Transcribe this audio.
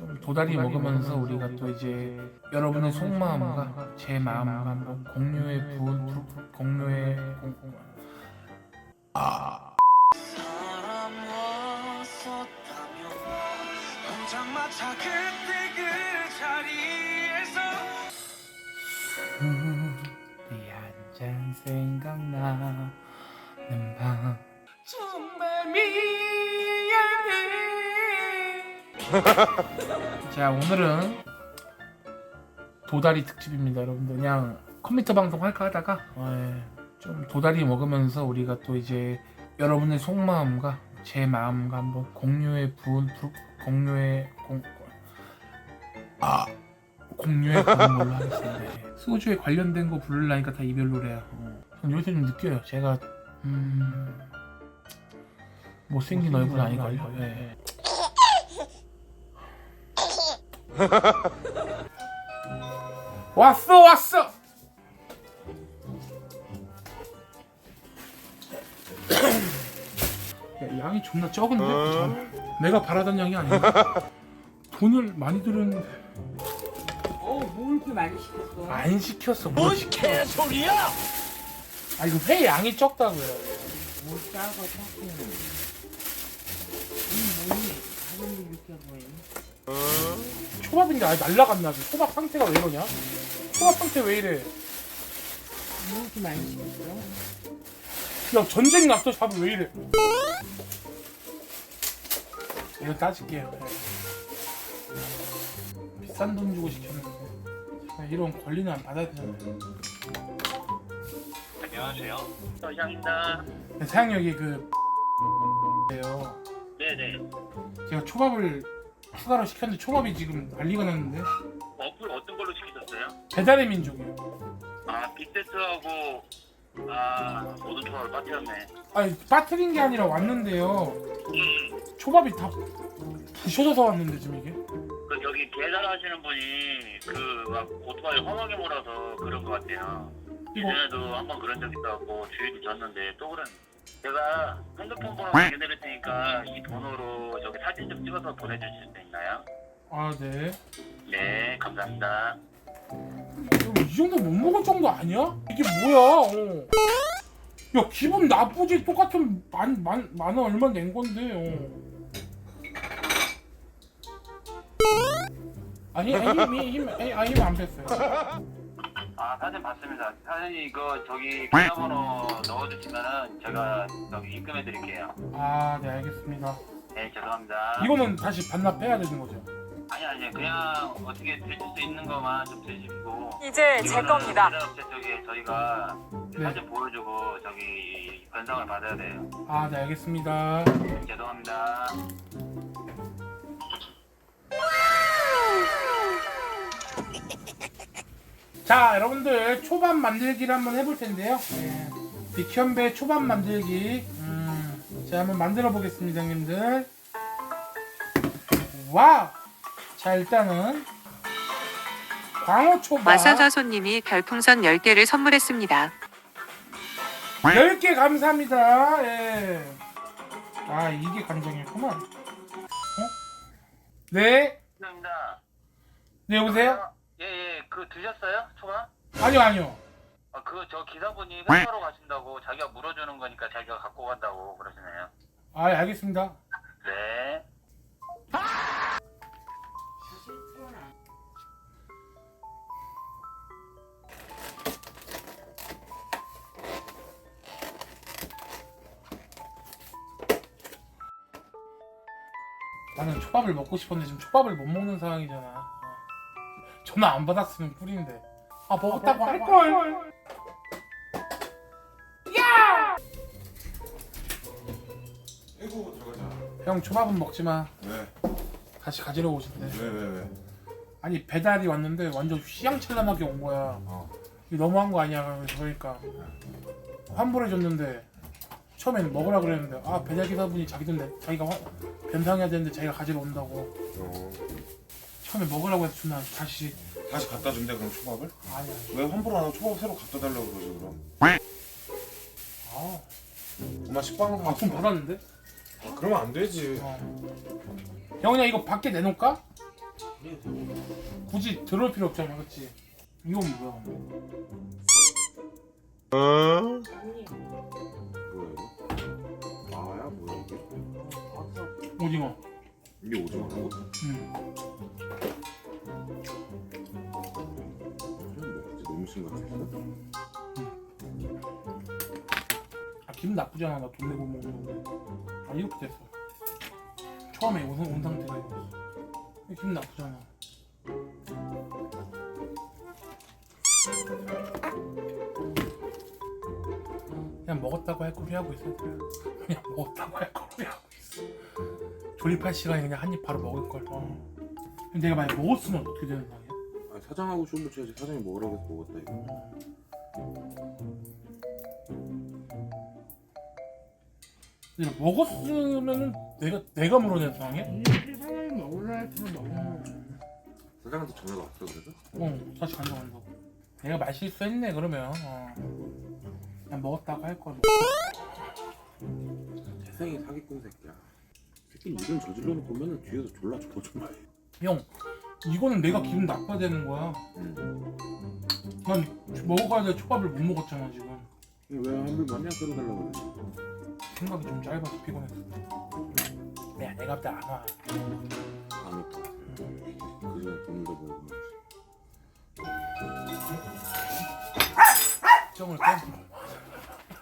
좀 도다리 먹으면서 우리가 또 이제 여러분의 속마음과 제 마음과 한번 공유의 부분 부- 공유의 공- 공- 아. 한잔 생각나는 밤. 정말 미 자 오늘은 도다리 특집입니다 여러분들. 그냥 컴퓨터 방송 할까 하다가 어, 예, 좀 도다리 먹으면서 우리가 또 이제 여러분의 속마음과 제 마음과 한번 공유의 부분 부- 공유의 공, 아 공유의 부분 걸로 하겠습니다. 예. 소주에 관련된 거 부르려니까 다 이별 노래야. 어. 전 요새 좀 느껴요. 제가 음 못생긴 얼굴 아니걸요? 예. 왔어 왔어 야, 양이 존나 적은데 잠 내가 바라던 양이 아니야 돈을 많이 들었는데 어뭘 이렇게 많이 시켰어? 안 시켰어 뭘 시켜 개소리야! 아 이거 회 양이 적다고요 뭘 짜고 자꾸 이 뭐니? 가격도 이렇게 보이니? 초밥인데 아예 날라갔나 봐 초밥 상태가 왜 이러냐 초밥 상태 왜 이래 뭘 이렇게 많이 시켰어? 야 전쟁 났어 밥이 왜 이래 이거 따질게요 네. 비싼 돈 주고 시켰는데 제가 이런 권리는 안 받아야 되잖아요 안녕하세요. 서장입니다. 네, 사장님이 그 예요 네네. 제가 초밥을 추가로 시켰는데 초밥이 지금 난리가 났는데 어플 어떤 걸로 시키셨어요? 배달의 민족이요 아, 빅세트하고 아 모든 초밥을 빠뜨렸네. 아니 빠뜨린 게 아니라 왔는데요 음, 초밥이 다 부셔져서 왔는데 지금 이게 그 여기 배달하시는 분이 그 막 오토바이 험하게 몰아서 그런 것 같아요. 이거 예전에도 한번 그런 적 있어갖고 주인이 졌는데 또 그런. 제가 핸드폰 번호 남겨드릴 테니까 이 번호로 저기 사진 좀 찍어서 보내주실 수 있나요? 아 네 네, 감사합니다. 이 정도 못 먹을 정도 아니야? 이게 뭐야? 어. 야 기분 나쁘지 똑같은 만, 만, 만원 얼마 낸 건데 어. 아니 힘이 힘 아니 아, 힘안 뺐어요 아 사진 봤습니다. 사진 이거 저기 계좌번호 넣어주시면은 제가 저기 입금해 드릴게요. 아 네 알겠습니다 네 죄송합니다. 이거는 다시 반납해야 되는 거죠 아니 아니 그냥 어떻게 드실 수 있는 것만 좀 드시고. 이제 제 겁니다. 업체 쪽에 저희가 네. 사진 보여주고 저기 변상을 받아야 돼요. 아 네 알겠습니다 죄송합니다. 자 여러분들 초밥 만들기를 한번 해볼 텐데요 네. 비현배 초밥 만들기 음, 제가 한번 만들어 보겠습니다 형님들 와우 자 일단은 광어 초밥 마사사 손님이 별풍선 10개를 선물했습니다. 10개 감사합니다 예. 아 이게 감정이었구만 어? 네? 네 여보세요? 그 드셨어요 초밥? 아니요 아니요 아, 그 저 기사분이 회사로 가신다고 자기가 물어주는 거니까 자기가 갖고 간다고 그러시네요. 아 예, 알겠습니다 네. 나는 초밥을 먹고 싶었는데 지금 초밥을 못 먹는 상황이잖아. 어. 전화 안 받았으면 꿀인데. 아 먹었다고 할 걸. 아이고 들어가자. 형 초밥은 먹지 마. 왜? 다시 가지러 오신대. 왜 왜 왜? 아니 배달이 왔는데 완전 휘황찬란하게 온 거야. 어. 이거 너무한 거 아니야? 그러니까 환불해 줬는데 처음엔 먹으라 그랬는데 아 배달 기사분이 자기 돈 내, 자기가 화, 변상해야 되는데 자기가 가지러 온다고. 어. 처음에 먹으라고 해서 준나 다시 다시 갖다 준대 그럼 초밥을? 아니야. 왜 환불 안 하고 초밥 새로 갖다 달라고 그러지 그럼? 아, 엄마 식빵 아, 돈 받았는데? 아, 그러면 안 되지. 어. 형 그냥 이거 밖에 내놓을까? 굳이 들어올 필요 없잖아, 그렇지? 이건 뭐야? 뭐야 이거? 아야 뭐야 이게? 오징어. 이게 오징어라고? 응. 너무 심각했어? 아 기분 나쁘잖아, 나 돈 내고 먹는 건데. 아 이렇게 됐어. 처음에 온, 온 상태가 이거였어. 기분 나쁘잖아. 그냥 먹었다고 할 거리 하고 있어. 그냥 먹었다고 할 거리 하고 있어. 조립할 시간에 그냥 한 입 바로 먹을 걸. 어. 근데 내가 만약 먹었으면 어떻게 되는 상이야? 아 사장하고 술 붙여야지 사장이 먹으라고 해서 먹었다 이거 근데 먹었으면은 내가 내가 물어낸 상황이야? 이렇게 사람이 먹으라 했으면 먹는 거지. 사장한테 전화가 왔어 그래서? 어, 다시 간다간다고. 내가 말 실수했네 그러면. 어. 그냥 먹었다고 할 걸. 태생이 사기꾼 새끼야 새끼 이런 저질러 놓고 맨날 뒤에서 졸라 말 형, 이거는 내가 기분 나빠야 되는 거야. 응. 난 먹어가야 될 초밥을 못 먹었잖아 지금. 왜 한불 많냐 끓여달라고 그래 생각이 좀 짧아서 피곤했어. 야, 내가 그때 안 와. 안 올까 그 전에 돈도 벌고 정을 빼.